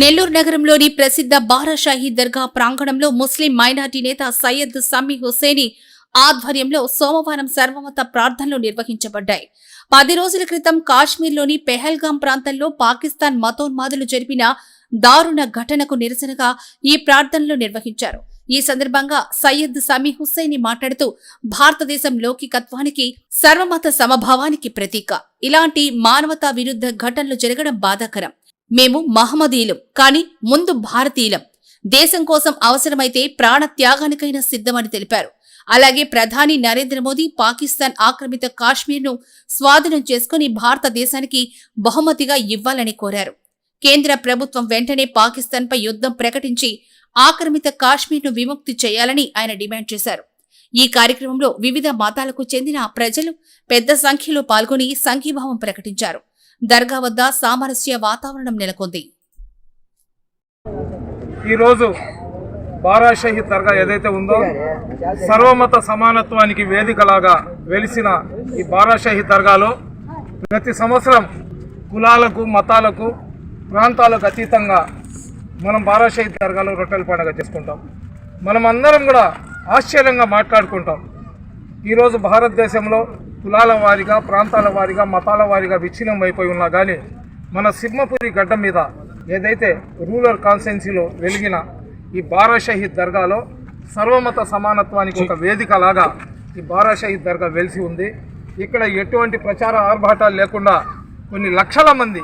నెల్లూరు నగరంలోని ప్రసిద్ధ బారాషాహీ దర్గా ప్రాంగణంలో ముస్లిం మైనార్టీ నేత సయ్యద్ సమ్మి హుసేని ఆధ్వర్యంలో సోమవారం సర్వమత ప్రార్థనలు నిర్వహించబడ్డాయి. పది రోజుల క్రితం కాశ్మీర్లోని పెహల్గాం ప్రాంతంలో పాకిస్తాన్ మతోన్మాదులు జరిపిన దారుణ ఘటనకు నిరసనగా ఈ ప్రార్థనలు నిర్వహించారు. ఈ సందర్భంగా సయ్యద్ సమీ హుస్సేని మాట్లాడుతూ భారతదేశం లౌకికత్వానికి సర్వమత సమభావానికి ప్రతీక. ఇలాంటి మానవతా విరుద్ధ ఘటనలు జరగడం బాధాకరం. మేము మహమ్మదీయులం కానీ ముందు భారతీయులం. దేశం కోసం అవసరమైతే ప్రాణ త్యాగానికైనా సిద్ధమని తెలిపారు. అలాగే ప్రధాని నరేంద్ర మోదీ పాకిస్తాన్ ఆక్రమిత కాశ్మీర్ను స్వాధీనం చేసుకుని భారతదేశానికి బహుమతిగా ఇవ్వాలని కోరారు. కేంద్ర ప్రభుత్వం వెంటనే పాకిస్తాన్పై యుద్ధం ప్రకటించి ఆక్రమిత కాశ్మీర్ను విముక్తి చేయాలని ఆయన డిమాండ్ చేశారు. ఈ కార్యక్రమంలో వివిధ మతాలకు చెందిన ప్రజలు పెద్ద సంఖ్యలో పాల్గొని సంఘీభావం ప్రకటించారు. దర్గా వద్ద సామరస్య వాతావరణం నెలకొంది. ఈరోజు బారాషహి దర్గా ఏదైతే ఉందో సర్వమత సమానత్వానికి వేదికలాగా వెలిసిన ఈ బారాషహి దర్గాలో ప్రతి సంవత్సరం కులాలకు మతాలకు ప్రాంతాలకు అతీతంగా మనం బారాషహి దర్గాలో రొట్టెల పండుగ చేసుకుంటాం. మనం అందరం కూడా ఆశ్చర్యంగా మాట్లాడుకుంటాం. ఈరోజు భారతదేశంలో కులాల వారిగా ప్రాంతాల వారిగా మతాల వారిగా విచ్ఛిన్నం అయిపోయి ఉన్నా కానీ మన సింహపురి గడ్డ మీద ఏదైతే రూరల్ కాన్స్టెన్సీలో వెలిగిన ఈ బారాషహీద్ దర్గాలో సర్వమత సమానత్వానికి ఒక వేదిక లాగా ఈ బారాషహీద్ దర్గా వెలిసి ఉంది. ఇక్కడ ఎటువంటి ప్రచార ఆర్భాటాలు లేకుండా కొన్ని లక్షల మంది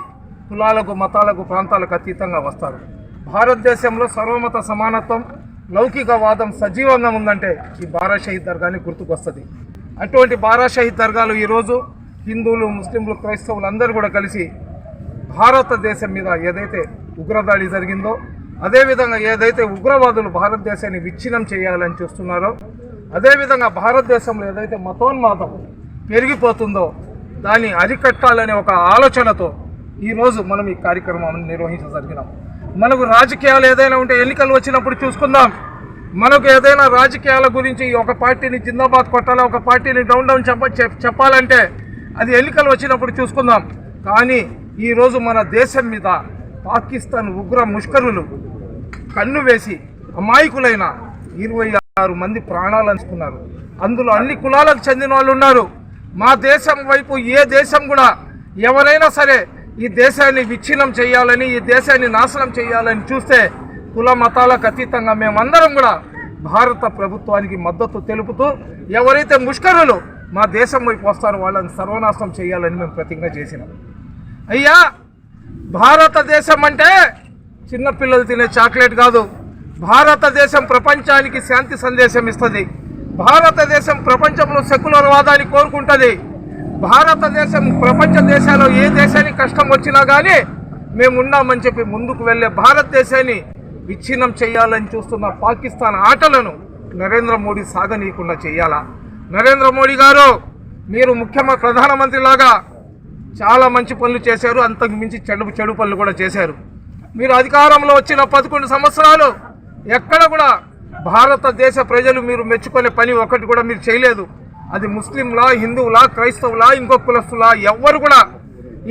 కులాలకు మతాలకు ప్రాంతాలకు అతీతంగా వస్తారు. భారతదేశంలో సర్వమత సమానత్వం లౌకికవాదం సజీవంగా ఉందంటే ఈ బారాషహీద్ దర్గాని గుర్తుకొస్తుంది. అటువంటి బారాషాహి దర్గాలు ఈరోజు హిందువులు ముస్లింలు క్రైస్తవులు అందరూ కూడా కలిసి భారతదేశం మీద ఏదైతే ఉగ్రదాడి జరిగిందో అదేవిధంగా ఏదైతే ఉగ్రవాదులు భారతదేశాన్ని విచ్ఛిన్నం చేయాలని చూస్తున్నారో అదేవిధంగా భారతదేశంలో ఏదైతే మతోన్మాదం పెరిగిపోతుందో దాన్ని అరికట్టాలనే ఒక ఆలోచనతో ఈరోజు మనం ఈ కార్యక్రమాన్ని నిర్వహించగలిగినాం మనకు రాజకీయాలు ఏదైనా ఉంటే ఎన్నికలు వచ్చినప్పుడు చూసుకుందాం. మనకు ఏదైనా రాజకీయాల గురించి ఒక పార్టీని జిందాబాద్ కొట్టాలి ఒక పార్టీని డౌన్ డౌన్ చెప్ప చెప్పాలంటే అది ఎన్నికలు వచ్చినప్పుడు చూసుకుందాం. కానీ ఈరోజు మన దేశం మీద పాకిస్తాన్ ఉగ్ర ముష్కరులు కన్ను వేసి అమాయకులైన ఇరవై ఆరు మంది ప్రాణాలు అంచుకున్నారు అందులో అన్ని కులాలకు చెందిన వాళ్ళు ఉన్నారు. మా దేశం వైపు ఏ దేశం కూడా ఎవరైనా సరే ఈ దేశాన్ని విచ్ఛిన్నం చేయాలని ఈ దేశాన్ని నాశనం చేయాలని చూస్తే కుల మతాలకు అతీతంగా మేమందరం కూడా భారత ప్రభుత్వానికి మద్దతు తెలుపుతూ ఎవరైతే ముష్కరులు మా దేశం వైపు వస్తారో వాళ్ళని సర్వనాశనం చేయాలని మేము ప్రతిజ్ఞ చేసినాం. అయ్యా భారతదేశం అంటే చిన్నపిల్లలు తినే చాక్లెట్ కాదు. భారతదేశం ప్రపంచానికి శాంతి సందేశం ఇస్తుంది. భారతదేశం ప్రపంచంలో సెక్యులర్ వాదాన్ని కోరుకుంటుంది. భారతదేశం ప్రపంచ దేశాల్లో ఏ దేశానికి కష్టం వచ్చినా కానీ మేము ఉన్నామని చెప్పి ముందుకు వెళ్ళే భారతదేశాన్ని విచ్ఛిన్నం చేయాలని చూస్తున్న పాకిస్తాన్ ఆటలను నరేంద్ర మోడీ సాగనీయకుండా చేయాలా? నరేంద్ర మోడీ గారు మీరు ముఖ్యమంత్రి ప్రధానమంత్రి లాగా చాలా మంచి పనులు చేశారు. అంతకు మించి చెడు చెడు పనులు కూడా చేశారు. మీరు అధికారంలో వచ్చిన పదకొండు సంవత్సరాలు ఎక్కడ కూడా భారతదేశ ప్రజలు మీరు మెచ్చుకునే పని ఒకటి కూడా మీరు చేయలేదు. అది ముస్లింలా హిందువులా క్రైస్తవులా ఇంకో కులస్తులా ఎవ్వరు కూడా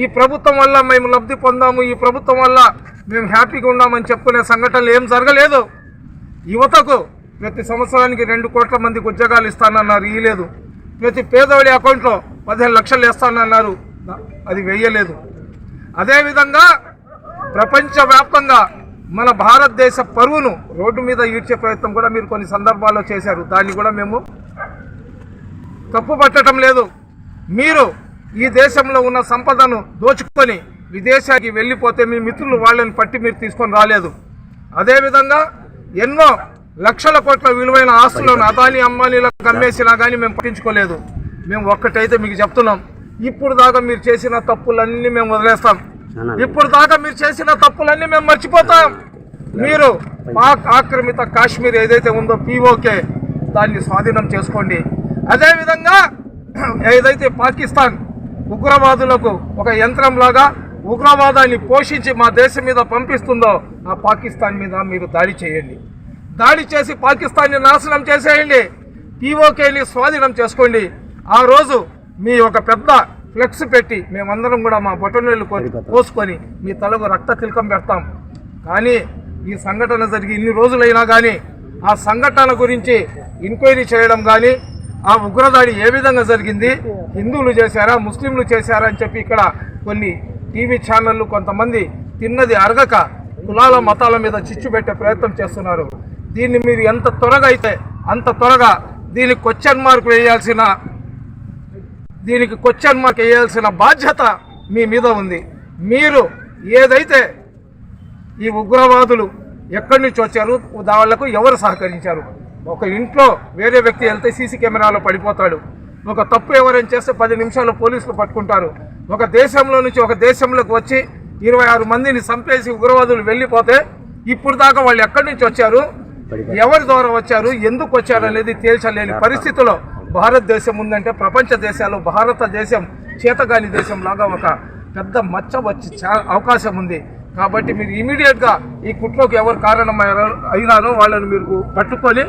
ఈ ప్రభుత్వం వల్ల మేము లబ్ధి పొందాము ఈ ప్రభుత్వం వల్ల మేము హ్యాపీగా ఉన్నామని చెప్పుకునే సంఘటనలు ఏం జరగలేదు. యువతకు ప్రతి సంవత్సరానికి రెండు కోట్ల మందికి ఉద్యోగాలు ఇస్తానన్నారు ఇయ్యలేదు ప్రతి పేదవాడి అకౌంట్లో పదిహేను లక్షలు వేస్తానన్నారు అది వేయలేదు. అదేవిధంగా ప్రపంచవ్యాప్తంగా మన భారతదేశ పరువును రోడ్డు మీద ఈడ్చే ప్రయత్నం కూడా మీరు కొన్ని సందర్భాల్లో చేశారు. దాన్ని కూడా మేము తప్పు పట్టడం లేదు. మీరు ఈ దేశంలో ఉన్న సంపదను దోచుకొని విదేశానికి వెళ్ళిపోతే మీ మిత్రులు వాళ్ళని పట్టి మీరు తీసుకొని రాలేదు. అదేవిధంగా ఎన్నో లక్షల కోట్ల విలువైన ఆస్తులను అదాని అంబానీలకు అమ్మేసినా కానీ మేము పట్టించుకోలేదు. మేము ఒక్కటైతే మీకు చెప్తున్నాం. ఇప్పుడు దాకా మీరు చేసిన తప్పులన్నీ మేము వదిలేస్తాం. ఇప్పుడు దాకా మీరు చేసిన తప్పులన్నీ మేము మర్చిపోతాం. మీరు పాక్ ఆక్రమిత కాశ్మీర్ ఏదైతే ఉందో పీఓకే దాన్ని స్వాధీనం చేసుకోండి. అదేవిధంగా ఏదైతే పాకిస్తాన్ ఉగ్రవాదులకు ఒక యంత్రంలాగా ఉగ్రవాదాన్ని పోషించి మా దేశం మీద పంపిస్తుందో ఆ పాకిస్తాన్ మీద మీరు దాడి చేయండి. దాడి చేసి పాకిస్తాన్ని నాశనం చేసేయండి. పీఓకేని స్వాధీనం చేసుకోండి. ఆ రోజు మీ ఒక పెద్ద ఫ్లెక్స్ పెట్టి మేమందరం కూడా మా బొటనవేళ్ళు కొని పోసుకొని మీ తలకు రక్త తిలకం పెడతాం. కానీ ఈ సంఘటన జరిగి ఇన్ని రోజులైనా కానీ ఆ సంఘటన గురించి ఎంక్వైరీ చేయడం కానీ ఆ ఉగ్రదాడి ఏ విధంగా జరిగింది? హిందువులు చేశారా? ముస్లింలు చేశారా? అని చెప్పి ఇక్కడ కొన్ని టీవీ ఛానళ్ళు కొంతమంది తిన్నది అరగక కులాల మతాల మీద చిచ్చు పెట్టే ప్రయత్నం చేస్తున్నారు. దీన్ని మీరు ఎంత త్వరగా అయితే అంత త్వరగా దీనికి క్వశ్చన్ మార్క్ వేయాల్సిన దీనికి క్వశ్చన్ మార్క్ వేయాల్సిన బాధ్యత మీ మీద ఉంది. మీరు ఏదైతే ఈ ఉగ్రవాదులు ఎక్కడి నుంచి వచ్చారు వాళ్ళకు ఎవరు సహకరించారు? ఒక ఇంట్లో వేరే వ్యక్తి వెళ్తే సీసీ కెమెరాలో పడిపోతాడు? ఒక తప్పు ఎవరైనా చేస్తే పది నిమిషాల్లో పోలీసులు పట్టుకుంటారు. ఒక దేశంలో నుంచి ఒక దేశంలోకి వచ్చి ఇరవై ఆరు మందిని చంపేసి ఉగ్రవాదులు వెళ్ళిపోతే ఇప్పుడు దాకా వాళ్ళు ఎక్కడి నుంచి వచ్చారు? ఎవరి ద్వారా వచ్చారు? ఎందుకు వచ్చారు అనేది తేల్చలేని పరిస్థితిలో భారతదేశం ఉందంటే ప్రపంచ దేశాలు భారతదేశం చేతగాని దేశం లాగా ఒక పెద్ద మచ్చ వచ్చి అవకాశం ఉంది. కాబట్టి మీరు ఇమీడియట్గా ఈ కుట్రకు ఎవరు కారణమయ్యారో అయినారో వాళ్ళను మీరు పట్టుకొని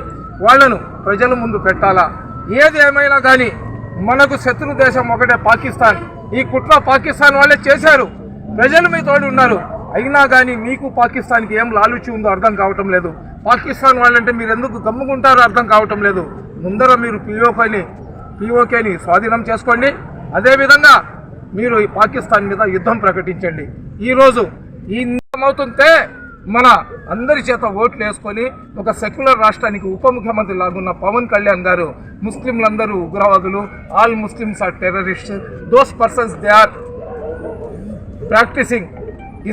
వాళ్ళను ప్రజల ముందు పెట్టాలా? ఏది ఏమైనా కానీ మనకు శత్రు దేశం ఒకటే పాకిస్తాన్. ఈ కుట్ర పాకిస్తాన్ వాళ్ళే చేశారు. ప్రజలు మీ తోడు ఉన్నారు. అయినా కానీ మీకు పాకిస్తాన్కి ఏం లాలుచి ఉందో అర్థం కావటం లేదు. పాకిస్తాన్ వాళ్ళంటే మీరు ఎందుకు గమ్ముకుంటారో అర్థం కావటం లేదు. ముందర మీరు పిఓకేని పిఓకేని స్వాధీనం చేసుకోండి. అదేవిధంగా మీరు ఈ పాకిస్తాన్ మీద యుద్ధం ప్రకటించండి. ఈరోజు ఈ అవుతుంటే మన అందరి చేత ఓట్లు వేసుకొని ఒక సెక్యులర్ రాష్ట్రానికి ఉప ముఖ్యమంత్రి లాగున్న పవన్ కళ్యాణ్ గారు ముస్లింలందరూ ఉగ్రవాదులు all Muslims are terrorist. Those persons they are practising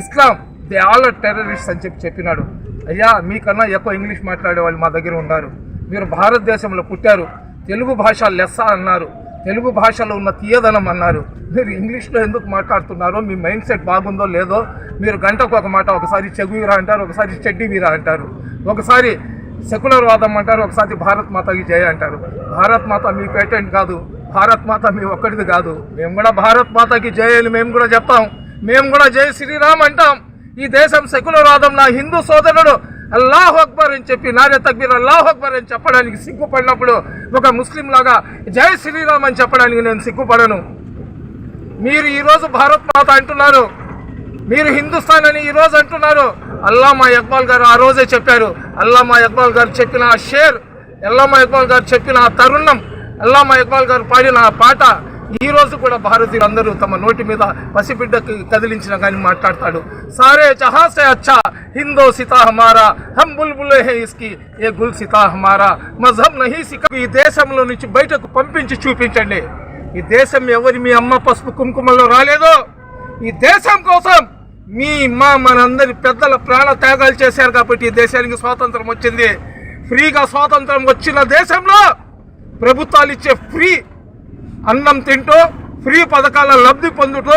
Islam they all are terrorist అని చెప్పి చెప్పినాడు. అయ్యా మీకన్నా ఎక్కువ ఇంగ్లీష్ మాట్లాడే వాళ్ళు మా దగ్గర ఉన్నారు. మీరు భారతదేశంలో పుట్టారు. తెలుగు భాష లెస్స అన్నారు. తెలుగు భాషలో ఉన్న తీయదనం అన్నారు. మీరు ఇంగ్లీష్లో ఎందుకు మాట్లాడుతున్నారో మీ మైండ్ సెట్ బాగుందో లేదో మీరు గంటకు ఒక మాట ఒకసారి చెగువీరా అంటారు ఒకసారి చెడ్డివీరా అంటారు. ఒకసారి సెక్యులర్ వాదం అంటారు ఒకసారి భారత్ మాతకి జయ అంటారు. భారత్ మాత మీ పేటెంట్ కాదు భారత్ మాత మీ ఒక్కడిది కాదు. మేము కూడా భారత్ మాతకి జయ అని మేము కూడా చెప్తాం. మేము కూడా జై శ్రీరామ్ అంటాం. ఈ దేశం సెక్యులర్ వాదం నా హిందూ సోదరుడు అల్లాహ్ అక్బర్ అని చెప్పి నారే తక్బీర్ అల్లాహ్ అక్బర్ అని చెప్పడానికి సిగ్గుపడినప్పుడు ఒక ముస్లిం లాగా జై శ్రీరామ్ అని చెప్పడానికి నేను సిగ్గుపడను. మీరు ఈరోజు భారత్ మాత అంటున్నారు. మీరు హిందుస్థాన్ అని ఈరోజు అంటున్నారు. అల్లామా ఇక్బాల్ గారు ఆ రోజే చెప్పారు. అల్లామా ఇక్బాల్ గారు చెప్పిన ఆ షేర్ అల్లామా ఇక్బాల్ గారు చెప్పిన ఆ తరుణం అల్లామా ఇక్బాల్ గారు పాడిన ఆ పాట ఈ రోజు కూడా భారతీయులందరూ తమ నోటి మీద పసిబిడ్డకి కదిలించిన కానీ మాట్లాడతాడు. సారే జహాసే అచ్చా హిందో సితా హమారా హమ్ బుల్బులే హే ఇస్కి ఏ గుల్ సితా హమారా మజహబ్ నహీ సిక్ ఈ దేశంలో నుంచి బయటకు పంపించి చూపించండి. ఈ దేశం ఎవరి మీ అమ్మ పసుపు కుంకుమలో రాలేదో? ఈ దేశం కోసం మీ మా మనందరి పెద్దల ప్రాణ త్యాగాలు చేశారు కాబట్టి ఈ దేశానికి స్వాతంత్రం వచ్చింది. ఫ్రీగా స్వాతంత్రం వచ్చిన దేశంలో ప్రభుత్వాలు ఇచ్చే ఫ్రీ అన్నం తింటూ ఫ్రీ పథకాల లబ్ధి పొందుతూ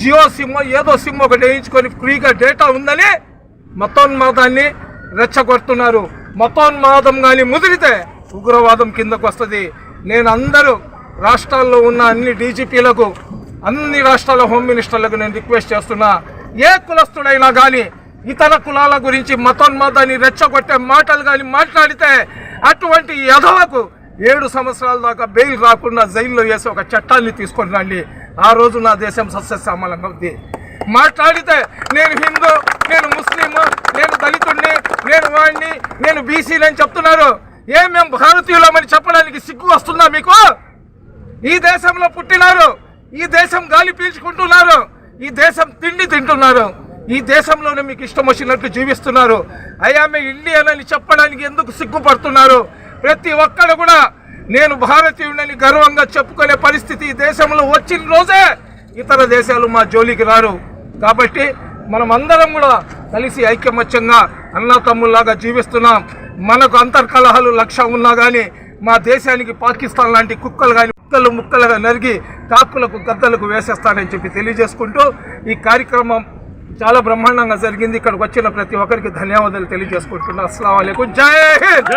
జియో సిమ్ ఏదో సిమ్ ఒకటి వేయించుకొని ఫ్రీగా డేటా ఉందని మతోన్మాదాన్ని రెచ్చగొడుతున్నారు. మతోన్మాదం కానీ ముదిరితే ఉగ్రవాదం కిందకు వస్తుంది. నేను అందరూ రాష్ట్రాల్లో ఉన్న అన్ని డీజీపీలకు అన్ని రాష్ట్రాల హోమ్ మినిస్టర్లకు నేను రిక్వెస్ట్ చేస్తున్నా ఏ కులస్తుడైనా కానీ ఇతర కులాల గురించి మతోన్మాదాన్ని రెచ్చగొట్టే మాటలు కానీ మాట్లాడితే అటువంటి యధవకు ఏడు సంవత్సరాల దాకా బెయిల్ రాకుండా జైల్లో వేసి ఒక చట్టాన్ని తీసుకొని రండి. ఆ రోజు నా దేశం సస్యశ్యామలంగా ఉంది. మాట్లాడితే నేను హిందూ నేను ముస్లిం నేను దళితుడిని నేను వాడిని నేను బీసీని అని చెప్తున్నారు. ఏ మేము భారతీయులమని చెప్పడానికి సిగ్గు వస్తుందా మీకు? ఈ దేశంలో పుట్టినారు ఈ దేశం గాలి పీల్చుకుంటున్నారు ఈ దేశం తిండి తింటున్నారు ఈ దేశంలోనే మీకు ఇష్టం వచ్చినట్టు జీవిస్తున్నారు. అయామె ఇండియన్ అని చెప్పడానికి ఎందుకు సిగ్గుపడుతున్నారు? ప్రతి ఒక్కడు కూడా నేను భారతీయుడని గర్వంగా చెప్పుకునే పరిస్థితి ఈ దేశంలో వచ్చిన రోజే ఇతర దేశాలు మా జోలికి రారు. కాబట్టి మనం అందరం కూడా కలిసి ఐక్యమత్యంగా అన్న తమ్ముల్లాగా జీవిస్తున్నాం. మనకు అంతర్కలహాలు లక్ష్యం ఉన్నా కానీ మా దేశానికి పాకిస్తాన్ లాంటి కుక్కలు కానీ ముక్కలు ముక్కలుగా నరిగి కాకులకు గద్దలకు వేసేస్తానని చెప్పి తెలియజేసుకుంటూ ఈ కార్యక్రమం చాలా బ్రహ్మాండంగా జరిగింది. ఇక్కడికి వచ్చిన ప్రతి ఒక్కరికి ధన్యవాదాలు తెలియజేసుకుంటున్నాను అస్సలం జై హింద్!